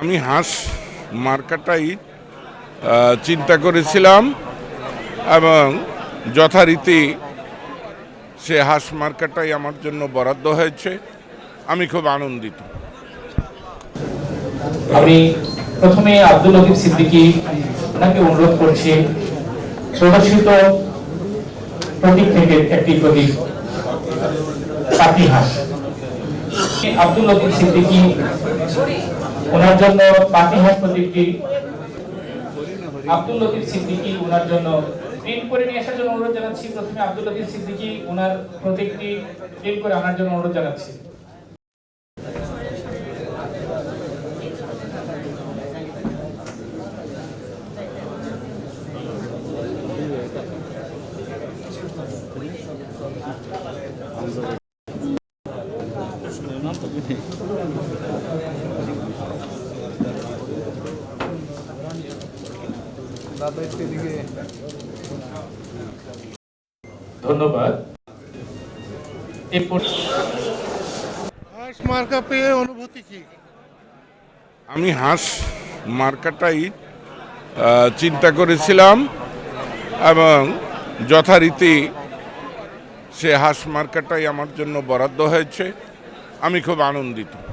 আমি হাঁস মার্কাটাই চিন্তা করেছিলাম এবং যথারীতি সে হাঁস মার্কাটাই আমার জন্য বরাদ্দ হয়েছে। আমি খুব আনন্দিত। আমি প্রথমে আব্দুল লতিফ সিদ্দিকী ওনাকে অনুরোধ করছি প্রদর্শিত প্রতীক থেকে একটি প্রতীক পাতিহাস আব্দুল লতিফ সিদ্দিকী ওনার জন্য পাতিহাস প্রতীকটি আব্দুল লতিফ সিদ্দিকী ওনার জন্য প্রিন্ট করে নিয়ে আসার জন্য অনুরোধ জানাচ্ছি। প্রথমে আব্দুল লতিফ সিদ্দিকী ওনার প্রতীকটি প্রিন্ট করে আনার জন্য অনুরোধ জানাচ্ছি। ধন্যবাদ। হাঁস মার্কা পেয়ে অনুভূতি কি? আমি হাঁস মার্কাটাই চিন্তা করেছিলাম এবং যথারীতি সে হাঁস মার্কাটাই আমার জন্য বরাদ্দ হয়েছে। আমি খুব আনন্দিত।